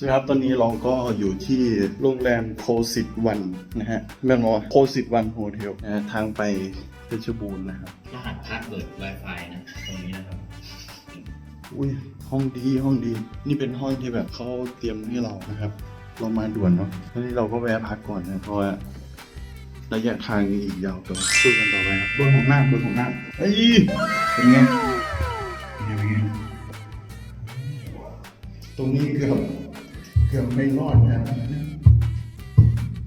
สวัสดีครับ ตอนนี้เราก็อยู่ที่โรงแรมโคสิตวันนะฮะแม่งอโคสิตวันโฮเทลนะฮะทางไปเพชรบูรณ์นะครับ รหัสพาสเวิร์ด Wi-Fi นะ ตรงนี้นะครับ อุ้ยห้องดีห้องดี นี่เป็นห้องที่แบบเขาเตรียมให้เรานะครับ เรามาด่วนเนาะแล้วนี่เราก็แวะพักก่อนนะเพราะว่าระยะทางยังอีกยาวตัวสู้กันต่อไปครับบนของหน้าบนของหน้าเอ้ยเป็นไงเป็นไงเป็นไงตรงนี้เกือบ เกือบไม่รอดนะ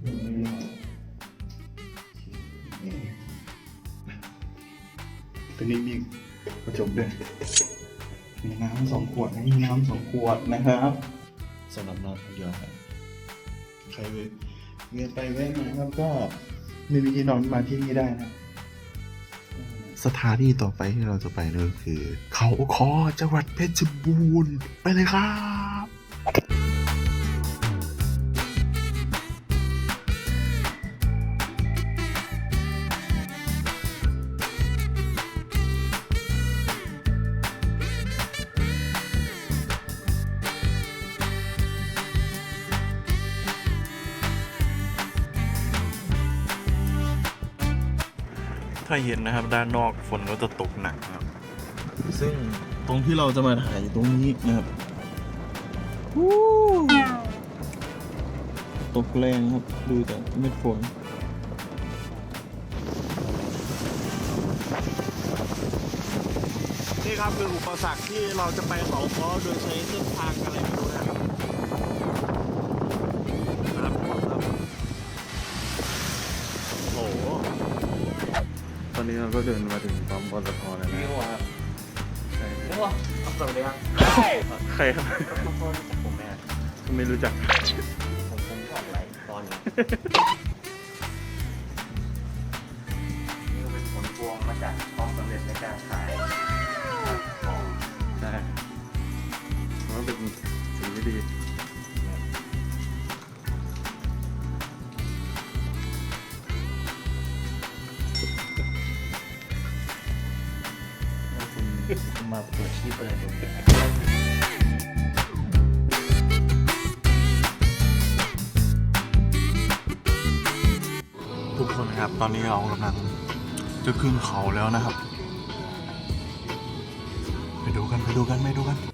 เกือบไม่รอดตรงนี้มีกระจกด้วยมีน้ำสองขวดนะมีน้ำสองขวดนะครับสำหรับนอนคนเดียวครับใครเวียนไปแวะมาครับก็มีวิธีนอนมาที่นี่ได้นะสถานที่ต่อไปที่เราจะไปนั่นก็คือ เขาคอจังหวัดเพชรบูรณ์ไปเลยครับ เห็นนะครับ ด้านนอกฝนก็จะตกหนักนะครับ ซึ่งตรงที่เราจะมาถ่ายตรงนี้นะครับวู้ตกแรงครับ ดูแต่เม็ดฝนนี่ครับคืออุปสรรคที่เราจะไปเขาค้อโดยใช้เส้นทางอะไร ก็เดินมาถึงปั๊มปตทแล้วนะนี่ว่าใช่นี่ว่าเอาสวัสดีครับใครครับทุกคนผมเนี่ยไม่รู้จัก ผมผมชอบไลฟ์ตอนนี้นี่ก็เป็นผลพวงมาจากความสำเร็จในการขายของใช่มันก็เป็นสิ่งที่ดี มาเปิดที่เปิดตรงนี้ทุกคนครับตอนนี้เรากำลังจะขึ้นเขาแล้วนะครับ ไปดูกันไปดูกันไปดูกัน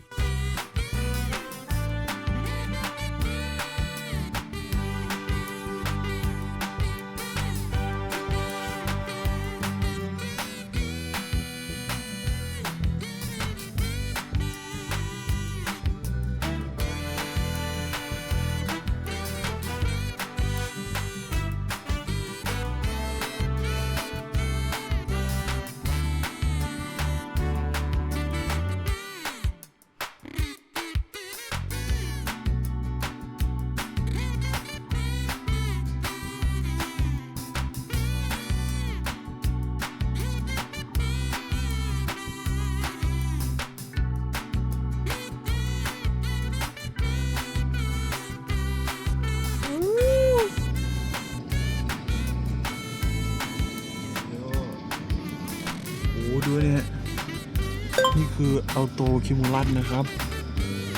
าโตคิมูลัสนะครับ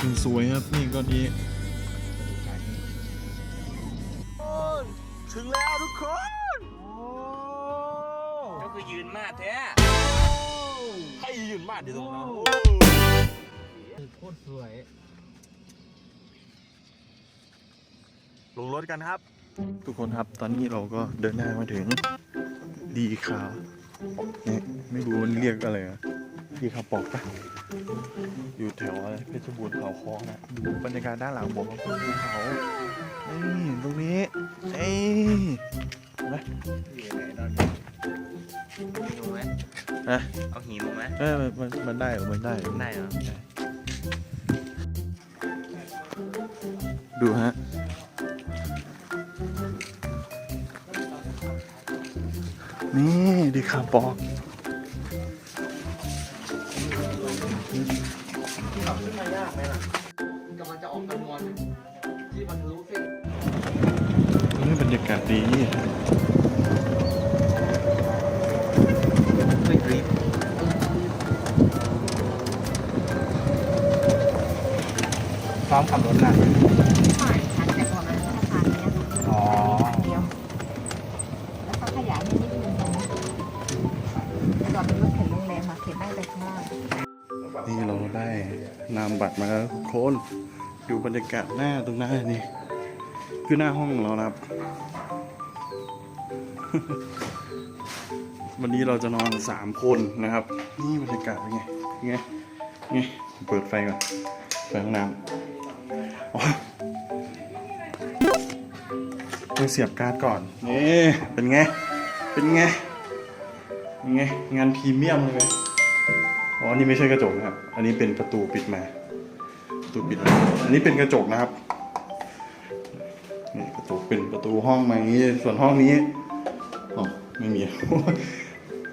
ยังสวยครับนี่ก็นี้ถึงแล้วทุกคนก็คือยืนมากแท้ให้ยืนมากดีตรงนั้นโคตรสวย ลงรถกันครับ ทุกคนครับตอนนี้เราก็เดินทางมาถึงดีคาเนี่ยไม่รู้มันเรียกอะไรอะ ดีคาปอกปะอยู่แถวอะไรเพชรบูรณ์เขาคอนะดูบรรยากาศด้านหลังผมก็คือภูเขานี่ตรงนี้เอ้ยเห็นไหมหิวไหมฮะเอาหิวไหมเออมันมัน มันได้เหรอมันได้เหรอได้เหรอดูฮะนี่ดีคาปอกก ดีไม่กรีบครับอมขับรถนะใช่ค่ะแต่ก่อนมันก็ทานเนี้ยค่ะอ๋อเดียว แล้วก็ขยายให้นิดนึงตรงนี้แต่ก่อนเป็นรถเข็นโรงแรมค่ะเข็นได้แต่ข้างล่างนี่เราได้นามบัตรมาแล้วทุกคน ดูบรรยากาศหน้าตรงหน้านี่ คือหน้าห้องของเรานะครับ วันนี้เราจะนอนสามคนนะครับ นี่บรรยากาศเป็นไงเป็นไงไงเปิดไฟก่อนไฟห้องน้ำอ๋อต้องเสียบการ์ดก่อนนี่เป็นไง เป็นไงเป็นไง งานพรีเมียมเลยไหมอ๋อ นี่ไม่ใช่กระจกนะครับ อันนี้เป็นประตูปิดมา ประตูปิดมาอันนี้เป็นกระจกนะครับ ตูห้องมาอย่างนี้ส่วนห้องนี้อ๋อไม่มี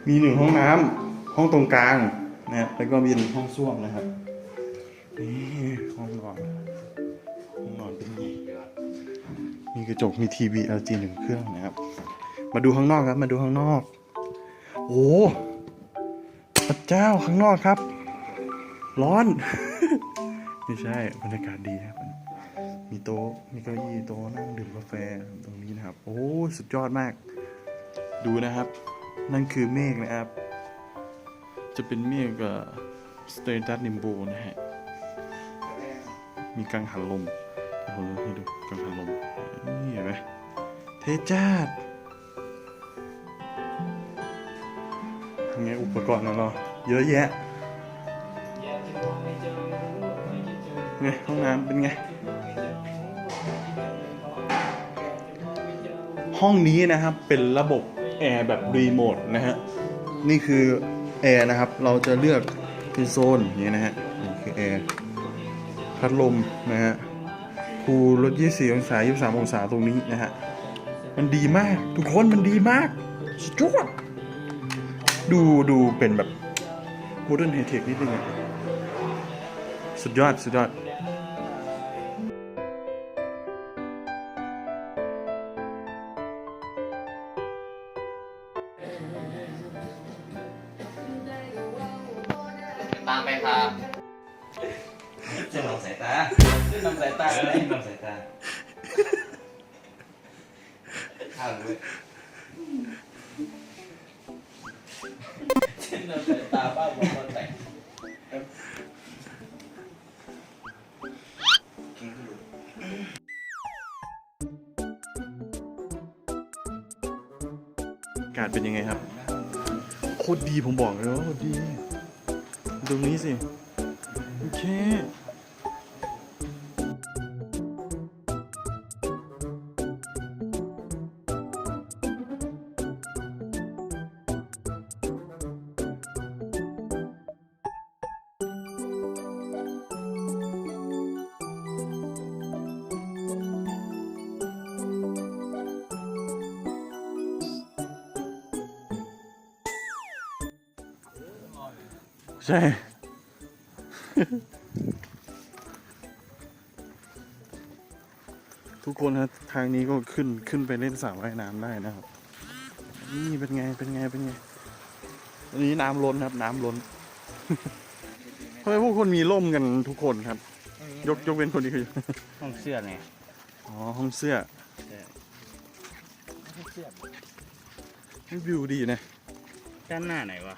มีหนึ่งห้องน้ำห้องตรงกลางนะครับแล้วก็มีห้องส้วมนะครับนี่ห้องนอนห้องนอนเป็นอย่างนี้มีกระจกมีทีวี LG หนึ่งเครื่องนะครับ มาดูข้างนอกครับ มาดูข้างนอก โอ้พระเจ้าข้างนอกครับ ร้อน ไม่ใช่บรรยากาศดีครับ มีโต๊ะ มีเก้าอี้โต๊ะนั่งดื่มกาแฟตรงนี้นะครับ โอ้สุดยอดมาก ดูนะครับ นั่นคือเมฆนะครับ จะเป็นเมฆสเตตัสนิมโบนะฮะ มีกังหันลมเดี๋ยวผมจะให้ดูกังหันลม นี่เห็นไหมเทจ้าดยังไงอุปกรณ์ของเราเยอะแยะไงห้องน้ำเป็นไง ห้องนี้นะครับเป็นระบบแอร์แบบรีโมทนะฮะนี่คือแอร์นะครับเราจะเลือกเป็นโซนอย่างนี้นะฮะนี่คือแอร์พัดลมนะฮะคูลลด24 องศา 23 องศาตรงนี้นะฮะมันดีมาก ทุกคนมันดีมากสุดยอดดูดูเป็นแบบโมเดิร์นไฮเทคนิดนึงอะสุดยอด สุดยอดากาศเป็นยังไงครับ โคตรดีผมบอกเลยว่าโคตรดี ตรงนี้สิ โอเค ใช่ ทุกคนครับทางนี้ก็ขึ้นขึ้นไปเล่นสระว่ายน้ำได้นะครับ นี่เป็นไงเป็นไงเป็นไงอันนี้น้ำล้นครับ น้ำล้นทำไมพวกคนมีร่มกันทุกคนครับ ยกยกเว้นคนนี้คือห้องเสื้อไงอ๋อห้องเสื้อห้องเสื้อให้วิวดีนะด้านหน้าไหนวะ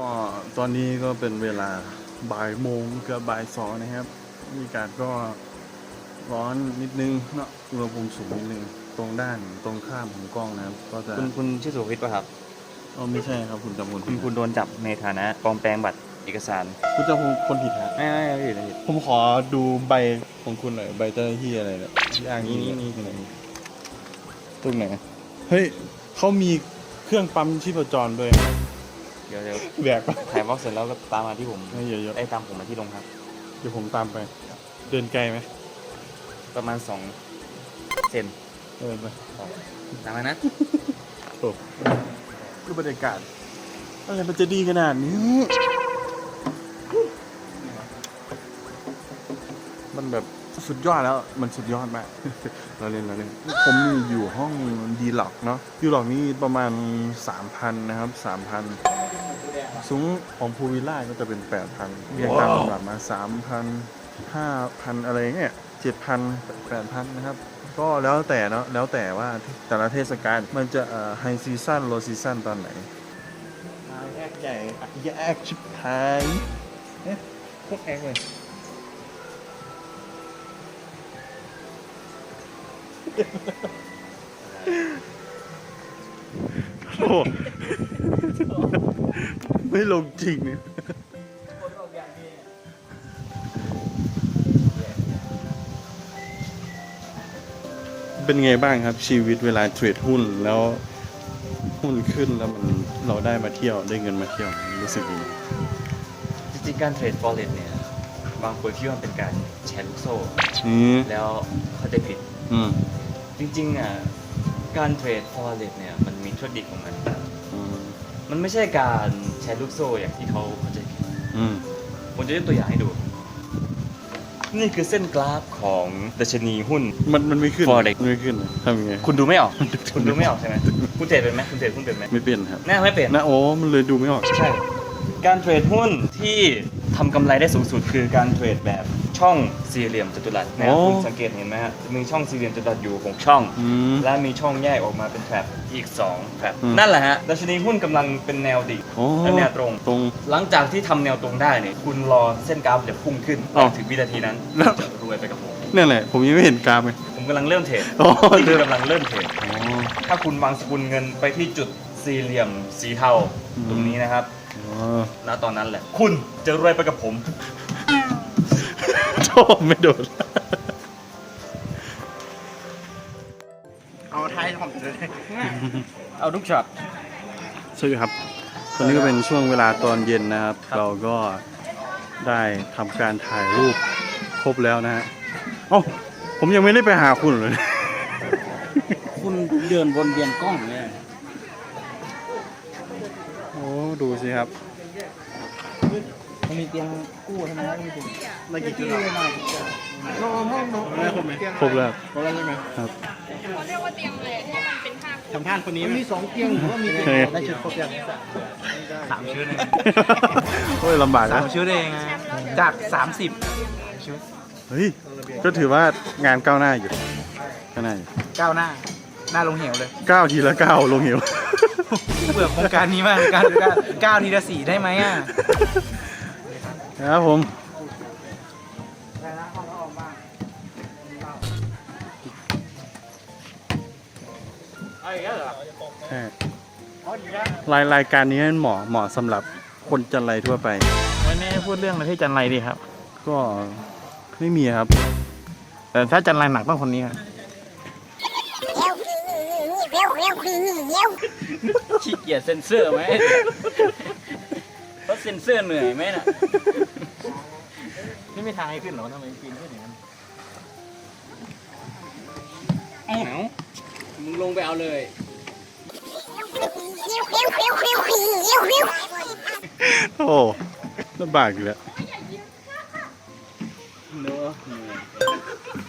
ก็ตอนนี้ก็เป็นเวลาบ่ายโมงกับบ่ายสองนะครับบรรยากาศก็ร้อนนิดนึงเนาะอุณหภูมิสูงนิดนึง ตรงด้านตรงข้ามของกล้องนะครับ ก็จะคุณคุณชื่อสุวิทย์ป่ะครับอ๋อไม่ใช่ครับคุณจำคนคุณคุณโดนจับในฐานะปลอมแปลงบัตรเอกสาร คุณจำคนผิดฮะไม่ไม่ไม่ผิดไม่ผิดผมขอดูใบของคุณหน่อยใบเจ้าหน้าที่อะไรเนี่ยที่อ้างอิงนี่นี่ตรงไหนตรงไหนเฮ้ยเขามีเครื่องปั๊มชีพจรด้วย เดี๋ยวเดี๋ยวแบกถ่ายบล็อกเสร็จแล้วก็ตามมาที่ผมไม่เยอะไอ้ตามผมมาที่โรงครับเดี๋ยวผมตามไป เดินไกลไหมประมาณสองเซนเดินไปตามมานะโอ้คือบรรยากาศอะไรมันจะดีขนาดนี้ มันแบบสุดยอดแล้ว มันสุดยอดมาก เราเล่นเราเล่น ผมมีอยู่ห้องดีล็อกเนาะดีล็อกนี้ประมาณสามพันนะครับสามพัน สูงของพูวิลล่าก็จะเป็น8,000เรียงตามลำดับมา3,000 5,000อะไรเงี้ย7,000 8,000นะครับ ก็แล้วแต่เนาะแล้วแต่ว่าแต่ละเทศกาลมันจะไฮซีซั o นโลซีซั o นตอนไหนแยกใหญ่แยกชิบหายเอ๊ะโคตรแอกเลยโอ้ ไม่ลงจริงเนี่ยเป็นไงบ้างครับ ชีวิตเวลาเทรดหุ้นแล้วหุ้นขึ้นแล้วมันเราได้มาเที่ยวได้เงินมาเที่ยวรู้สึกยังไงจริงๆการเทรดฟอเรสเนี่ย บางคนคิดว่ามันเป็นการแชร์ลูกโซ่ อืมแล้วเข้าใจผิด อืม จริงๆอะการเทรดฟอเรสเนี่ย มันมีเทคนิคของมันอื มมันไม่ใช่การแชร์ลูกโซ่อย่างที่เขาเข้าใจผิดอืมผมจะยกตัวอย่างให้ดู นี่คือเส้นกราฟของดัชนีหุ้น มันมันไม่ขึ้น Forex มันไม่ขึ้นทำยังไง คุณดูไม่ออก คุณดูไม่ออกใช่ไหมคุณเทรดเป็นไหมคุณเทรดหุ้นเป็นไหมไม่เป็นครับน่าไม่เป็น นะโอ้มันเลยดูไม่ออก ใช่ การเทรดหุ้นที่ทำกำไรได้สูงสุดคือการเทรดแบบ ช่องสี่เหลี่ยมจัตุรัสนะโอ้คุณสังเกตเห็นไหมฮะจะมีช่องสี่เหลี่ยมจัตุรัสอยู่หกช่อง อืม และมีช่องแยกออกมาเป็นแถบอีก2แถบอืม นั่นแหละฮะดัชนีหุ้นกำลังเป็นแนวดิ่งโอ้และแนวตรง ตรง หลังจากที่ทำแนวตรงได้เนี่ยคุณรอเส้นกราฟจะพุ่งขึ้นอ๋อถึงวินาทีนั้นแล้ว จะรวยไปกับผมนั่นแหละ ผมยังไม่เห็นกราฟเลย ผมกำลังเริ่มเทรดโอ้นี่คือกำลังเริ่มเทรด อ๋อ ถ้าคุณวางสกุลเงินไปที่จุดสี่เหลี่ยมสีเทาอืม ตรงนี้นะครับ อ๋อ ณ ตอนนั้นแหละ คุณจะรวยไปกับผม โทษไม่โดน เอาท้ายผมเลยเอาทุกช็อตสวัสดีครับ ตอนนี้ก็เป็นช่วงเวลาตอนเย็นนะครับ เราก็ได้ทำการถ่ายรูปครบแล้วนะฮะเอ้าผมยังไม่ได้ไปหาคุณเลย คุณเดินวนเวียนกล้องเลย โอ้ ดูสิครับ มันมีเตียงกู้ใช่ไหมมีเตียงได้กี่ชุดนอนห้องนอนครบไหมครบแล้วครบแล้วใช่ไหมครับเขาเรียกว่าเตียงเลยที่มันเป็นห้าทำท่านคนนี้มีสองเตียงหรือว่ามีเตียงเฮ้ยได้ชุดครบยังสามชุดโอ้ยลำบากสานะมชุดเองอะจากสามสิบชุดเฮ้ยก็ถือว่างานก้าวหน้าอยู่ก้าวหน้าอยู่ก้าวหน้าหน้าลงเหวเลยก้าวทีละก้าวลงเหวเบื่อโครงการนี้มากการก้าวทีละสี่ได้ไหมอะนะ ครับผมใช่รายรายการนี้เหมาะเหมาะสำหรับคนจันไรทั่วไป วันนี้พูดเรื่องอะไรที่จันไรดีครับ ก็ไม่มีครับ แต่ถ้าจันไรหนักต้องคนนี้ครับขี้เกียจเซ็นเซอร์ไหม เขาเซ็นเซอร์เหนื่อยไหมน่ะ นี่ไม่ทางให้ขึ้นหรอทำไมปีนขึ้นอย่างนั้นมึงลงไปเอาเลย โอ้ลำบากอยู่แล้ว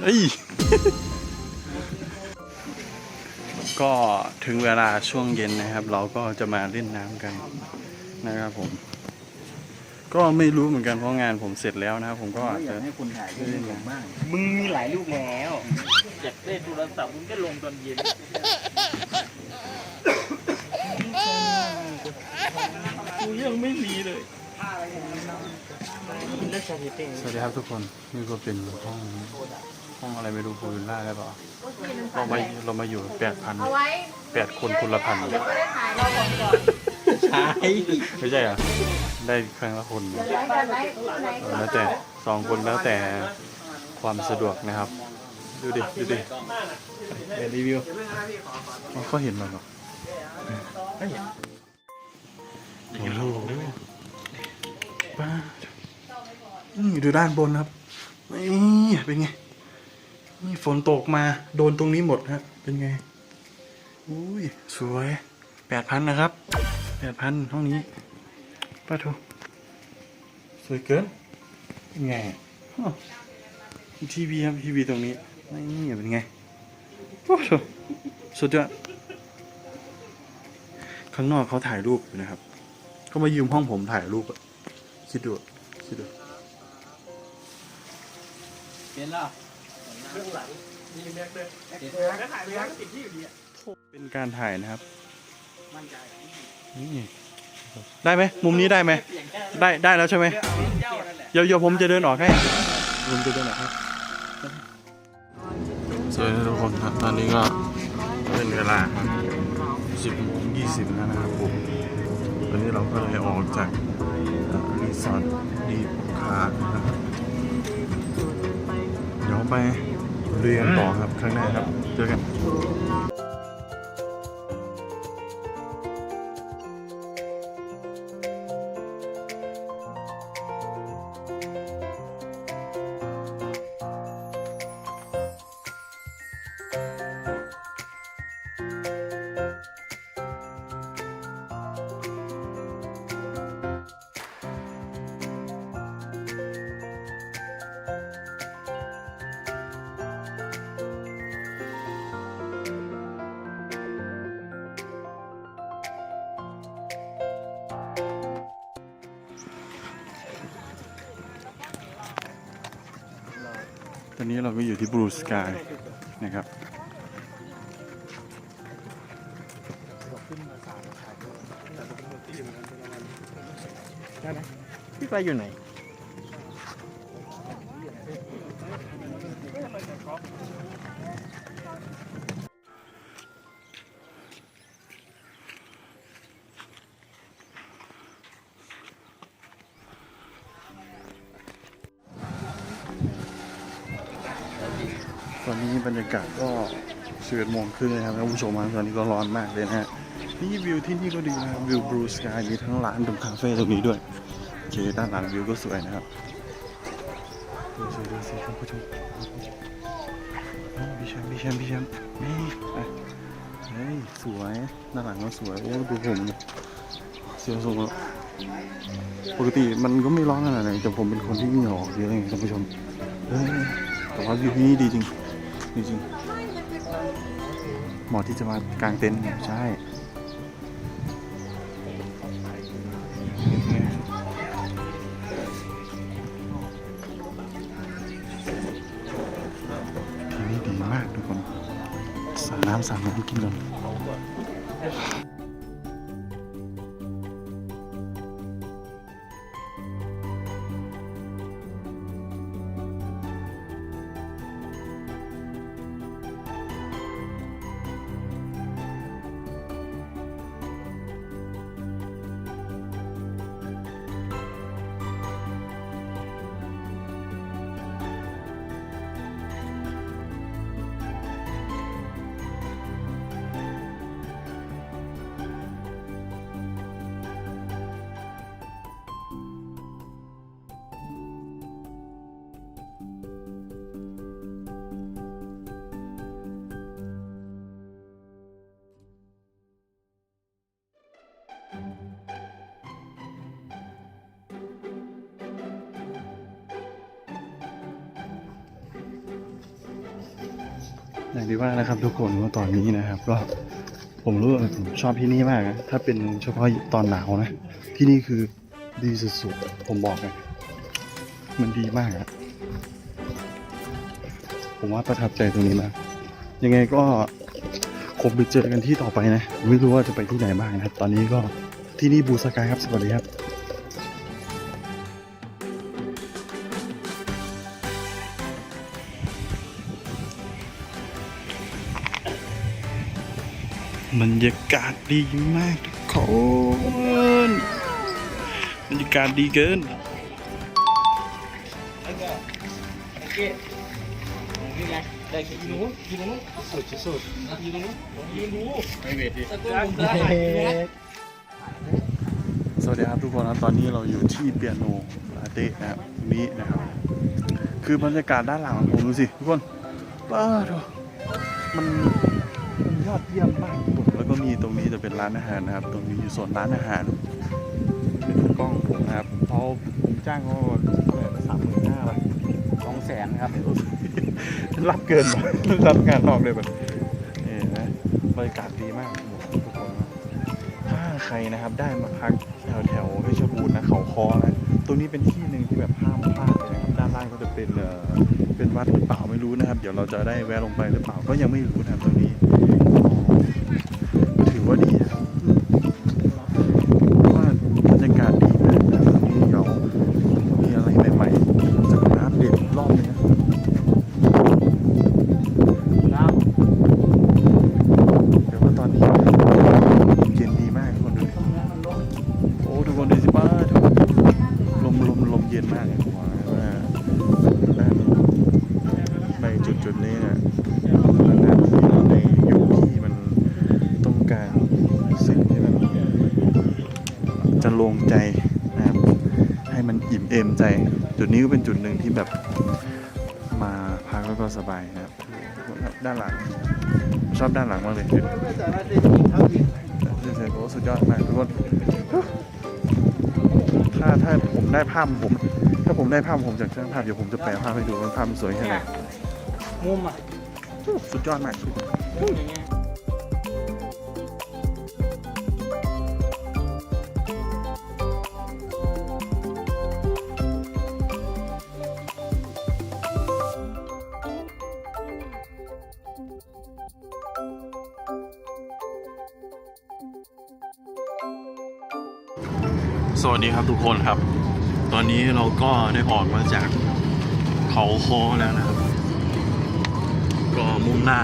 เฮ้ย ก็ถึงเวลาช่วงเย็นนะครับ เราก็จะมาเล่นน้ำกันนะครับผม ก็ไม่รู้เหมือนกันเพราะงานผมเสร็จแล้วนะครับผมก็อาจจะให้คุณถ่ายรูปให้ผมบ้าง มึงมีหลายลูกแล้วอยากได้โทรศัพท์มึงก็ลงตอนเย็นกูยังไม่มีเลยสวัสดีครับทุกคนนี่ก็เป็นห้องห้องอะไรไม่รู้พูลล่าได้เปล่าเรามาเรามาอยู่แปดพันเอาไว้แปดคนคนละพันเดี๋ยวก็ได้ถ่ายเราก่อนก่อนใช่ไม่ใช่เหรอ ได้ครั้งละคนเดี๋ยวไว้กันไว้ไหนเออแล้วแต่สองคนแล้วแต่ความสะดวกนะครับ ดูดิ ดูดิเดี๋ยวรีวิวอ๋อเขาเห็นมันเหรอโอ้โหป้านี่ดูด้านบนครับนี่เป็นไง นี่ฝนตกมาโดนตรงนี้หมดฮะเป็นไง อุ้ย สวยแปดพันนะครับแปดพันห้องนี้ ป้าโทสวยเกินเป็นไงฮะทีวีครับทีวีตรงนี้นี่เป็นไงโอ้โหสุดยอดข้างนอกเขาถ่ายรูปอยู่นะครับเขามายืมห้องผมถ่ายรูปอะคิดดูคิดดูเป็นแล้วเป็นการถ่ายนะครับนี่ ได้ไหมมุมนี้ได้ไหมได้ได้แล้วใช่ไหมเดี๋ยวเดี๋ยวผมจะเดินออกให้ผมจะเดินออกให้สวัสดีทุกคนครับตอนนี้ก็เป็นเวลาสิบโมงยี่สิบแล้วนะครับผมตอนนี้เราก็เลยออกจากรีสอร์ทดีคาร์นะครับเดี๋ยวไปเรียนต่อครับข้างหน้าครับเจอกัน อนนี้เราก็อยู่ที่บลูสกายนะครับพี่ไปอยู่ไหน ตอนนี้บรรยากาศก็11โมงครึ่งนะครับท่านผู้ชมตอนนี้ก็ร้อนมากเลยนะฮะนี่วิวที่นี่ก็ดีนะวิวบลูสกายมีทั้งร้านตรงคาเฟ่ตรงนี้ด้วยโอเคด้านหลังวิวก็สวยนะครับดูสิดูสิท่านผู้ชมพี่แชมป์พี่แชมป์พี่แชมป์นี่ไปเฮ้ยสวยด้านหลังก็สวยโอ้ดูผมเสียวสูงแล้วปกติมันก็ไม่ร้อนขนาดไหนแต่ผมเป็นคนที่เหงื่อออกเยอะไงท่านผู้ชมเฮ้ยแต่ว่าวิวที่นี่ดีจริง จริงๆเหมาะที่จะมากางเต็นท์ใช่ที่นี่ดีมากทุกคนสาน้ำสามน้ำกินกัน อย่างที่ว่านะครับทุกคนว่าตอนนี้นะครับ ก็ผมรู้ว่าผมชอบที่นี่มากนะถ้าเป็นเฉพาะตอนหนาวนะ ที่นี่คือดีสุดๆผมบอกเลยมันดีมากอะผมว่าประทับใจตรงนี้มากยังไงก็คงไปเจอกันที่ต่อไปนะ ไม่รู้ว่าจะไปที่ไหนบ้างนะครับ ตอนนี้ก็ที่นี่บูสกายครับ สวัสดีครับ บรรยากาศดีมากทุกคนบรรยากาศดีเกินสวัสดีครับทุกคนครับตอนนี้เราอยู่ที่เปียโนลาเต้นะครับตรงนี้นะครับ คือบรรยากาศด้านหลังของผมดูสิทุกคนป้าดมันยอดเยี่ยม นแล้วก็มีตรงนี้จะเป็นร้านอาหารนะครับ ตรงนี้อยู่ส่วนร้านอาหารเป็นกล้องผมนะครับเพราผมจ้างเขาเท่าไหร่สามหมื่นห้าสองแสนครับ รับเกินรับงานนอกเลยแบบนี่นะบรรยากาศดีมากทุกคนถ้าใครนะครับได้มาพักแถวแถวเพชรบูรณ์นะเขาคอนะตรงนี้เป็นที่หนึ่งที่แบบห้ามพลาดเลยนะครับด้านล่างก็จะเป็นเอ่อเป็นวัดหรือเปล่าไม่รู้นะครับ เดี๋ยวเราจะได้แวะลงไปหรือเปล่าก็ยังไม่รู้นะครับตรงนี้ จุดนี้ก็เป็นจุดหนึ่งที่แบบมาพักแล้วก็สบายนะครับทุกคนครับด้านหลัง ชอบด้านหลังมากเลยเฉยๆโอ้สุดยอดมากทุกคนถ้าถ้าผมได้ภาพผม ถ้าผมได้ภาพผมจากช่างภาพเดี๋ยวผมจะแปลภาพให้ดูว่าภาพมันสวยแค่ไหนมุมอะสุดยอดมากทุกคน คนครับ ตอนนี้เราก็ได้ออกมาจากเขาโคแล้วนะครับ ก็มุ่งหน้า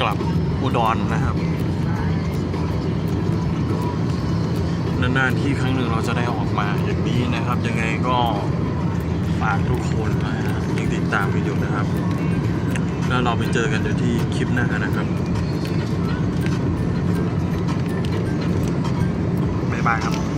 กลับอุดรนะครับนานๆที่ครั้งหนึ่งเราจะได้ออกมาอย่างนี้นะครับ ยังไงก็ฝากทุกคนนะฮะยังติดตามกันอยู่นะครับ แล้วเราไปเจอกันที่คลิปหน้านะครับบ๊ายบายครับ